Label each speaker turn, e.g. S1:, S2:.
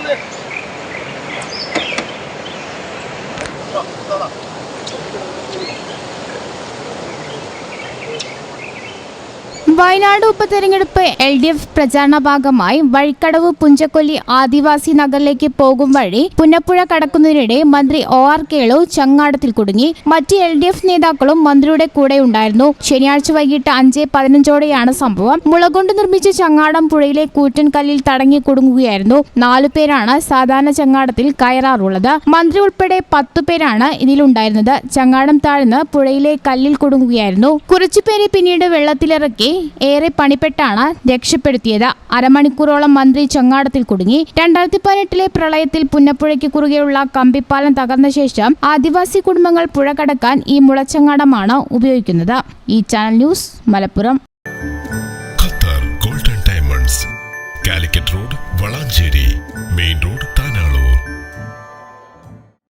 S1: んで。あ、そうだ。വയനാട് ഉപതെരഞ്ഞെടുപ്പ് L D F പ്രചാരണ ഭാഗമായി വഴിക്കടവ് പുഞ്ചക്കൊല്ലി ആദിവാസി നഗറിലേക്ക് പോകും വഴി പുന്നപ്പുഴ കടക്കുന്നതിനിടെ മന്ത്രി ഒ ആർ കേളു ചങ്ങാടത്തിൽ കുടുങ്ങി. മറ്റ് എൽ ഡി എഫ് നേതാക്കളും മന്ത്രിയുടെ കൂടെ ഉണ്ടായിരുന്നു. ശനിയാഴ്ച വൈകിട്ട് അഞ്ച് പതിനഞ്ചോടെയാണ് സംഭവം. മുളകൊണ്ട് നിർമ്മിച്ച ചങ്ങാടം പുഴയിലെ കൂറ്റൻ കല്ലിൽ തടങ്ങി കുടുങ്ങുകയായിരുന്നു. നാലു പേരാണ് സാധാരണ ചങ്ങാടത്തിൽ കയറാറുള്ളത്. മന്ത്രി ഉൾപ്പെടെ പത്തു പേരാണ് ഇതിലുണ്ടായിരുന്നത്. ചങ്ങാടം താഴ്ന്ന് പുഴയിലെ കല്ലിൽ കുടുങ്ങുകയായിരുന്നു. കുറച്ചുപേരെ പിന്നീട് വെള്ളത്തിലിറക്കി ഏറെ പണിപ്പെട്ടാണ് രക്ഷപ്പെടുത്തിയത്. അരമണിക്കൂറോളം മന്ത്രി ചങ്ങാടത്തിൽ കുടുങ്ങി. രണ്ടായിരത്തി പതിനെട്ടിലെ പ്രളയത്തിൽ പുന്നപ്പുഴയ്ക്ക് കുറുകെയുള്ള കമ്പിപ്പാലം തകർന്ന ശേഷം ആദിവാസി കുടുംബങ്ങൾ പുഴ കടക്കാൻ ഈ മുളച്ചങ്ങാടമാണ് ഉപയോഗിക്കുന്നത്. ഈ channel news Malappuram. Qatar golden diamonds. Calicut road Valanchery. Main road